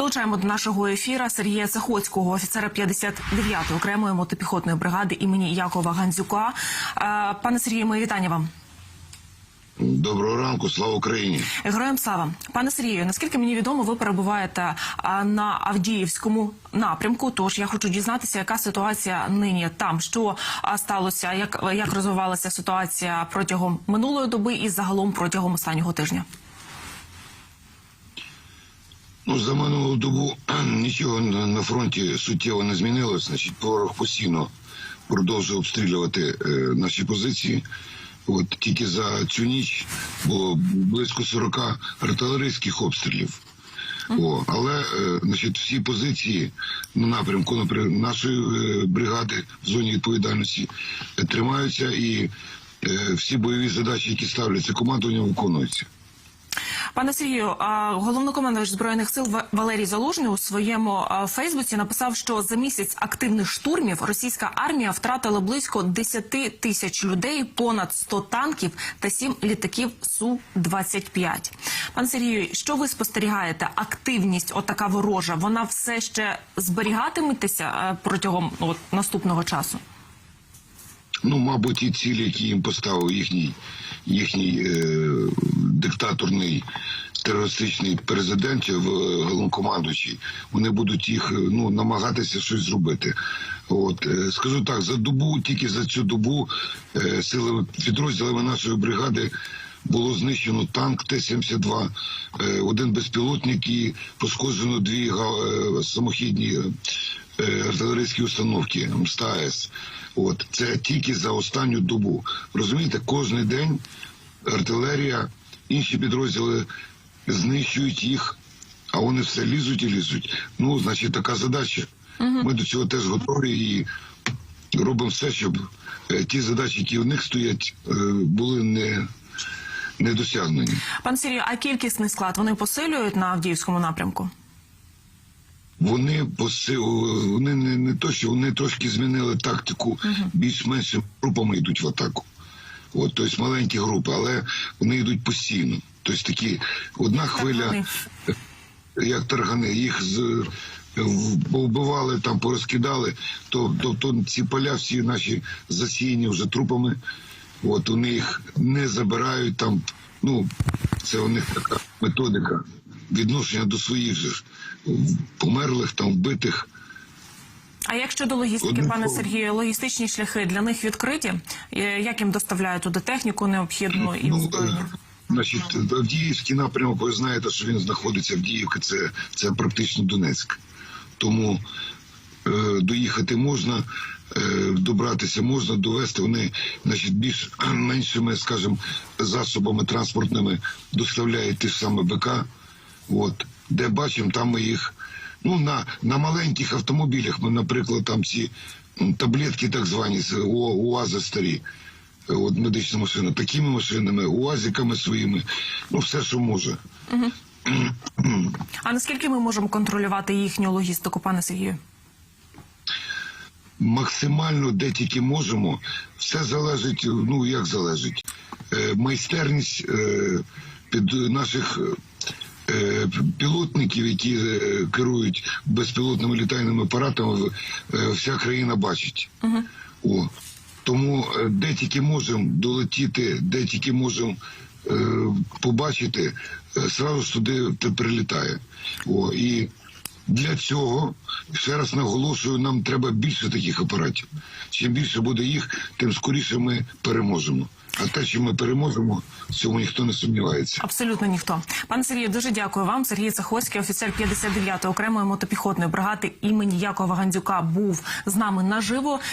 Долучаємо до нашого ефіра Сергія Захоцького, офіцера 59-ї окремої мотопіхотної бригади імені Якова Гандзюка. Пане Сергію, мої вітання вам. Доброго ранку, слава Україні. Героям слава, пане Сергію. Наскільки мені відомо, ви перебуваєте на Авдіївському напрямку. Тож я хочу дізнатися, яка ситуація нині там, що сталося, як, як розвивалася ситуація протягом минулої доби і загалом протягом останнього тижня. Ну, за минулу добу нічого на фронті суттєво не змінилось. Значить, ворог постійно продовжує обстрілювати е, наші позиції. От тільки за цю ніч було близько 40 артилерійських обстрілів. О, але е, значить, всі позиції на напрямку наприклад, нашої е, бригади в зоні відповідальності е, тримаються, і е, всі бойові задачі, які ставляться командуванням, виконуються. Пане Сергію, головнокомандувач збройних сил Валерій Залужний у своєму Фейсбуці написав, що за місяць активних штурмів російська армія втратила близько 10 тисяч людей, понад 100 танків та 7 літаків су 25 Пане Сергію, що ви спостерігаєте? Активність, отака ворожа, вона все ще зберігатиметься е, протягом от, наступного часу? Ну, мабуть, і цілі, які їм поставив їхній їхній е, диктаторний терористичний президент в е, головнокомандуючий, вони будуть їх е, ну намагатися щось зробити. От е, скажу так, за добу, тільки за цю добу е, силами підрозділами нашої бригади. Було знищено танк Т-72, е, один безпілотник і пошкоджено дві самохідні артилерійські установки МСТАЕС. От це тільки за останню добу. Розумієте, кожен день артилерія, інші підрозділи знищують їх, а вони все лізуть і лізуть. Ну, значить, така задача. Ми до цього теж готові і робимо все, щоб е, ті задачі, які в них стоять, е, були не, не досягнені. Пане Сергію, а кількісний склад вони посилюють на Авдіївському напрямку? Вони поси... вони не, не то, що вони трошки змінили тактику, більш-менш групами йдуть в атаку. От, тобто маленькі групи, але вони йдуть постійно. Тобто такі одна хвиля, як таргани, їх з повбивали, там порозкидали, то, то, то ці поля всі наші засіяні вже трупами. От вони їх не забирають там. Ну, це у них така методика відношення до своїх же ж померлих, там вбитих. А як щодо логістики, Одним пане. Сергію, логістичні шляхи для них відкриті? Е, Як їм доставляють туди техніку необхідну і Ну, е, Значить, Авдіївський напрямок, ви знаєте, що він знаходиться Авдіївка, це, це практично Донецьк. Тому е, доїхати можна, е, добратися можна, довести вони значить, більш меншими, скажімо, засобами транспортними доставляють ті ж саме БК. От, де бачимо, там ми їх. Ну, на, на маленьких автомобілях ми, наприклад, там ці таблетки, так звані, УАЗи старі. Е, От медична машина, такими машинами, УАЗиками своїми, ну все, що може. А наскільки ми можемо контролювати їхню логістику, пане Сергію? Максимально де тільки можемо, все залежить, ну як залежить. Е, майстерність е, під наших пілотників, які е, керують безпілотними літальними апаратами, е, вся країна бачить. О. Тому е, де тільки можемо долетіти, де тільки можемо е, побачити, е, сразу ж туди прилітає. О, і для цього, ще раз наголошую, нам треба більше таких апаратів. Чим більше буде їх, тим скоріше ми переможемо. А те, що ми переможемо, в цьому ніхто не сумнівається. Абсолютно ніхто. Пане Сергію, дуже дякую вам. Сергій Цехоцький, офіцер 59-ї окремої мотопіхотної бригади імені Якова Гандзюка, був з нами наживо.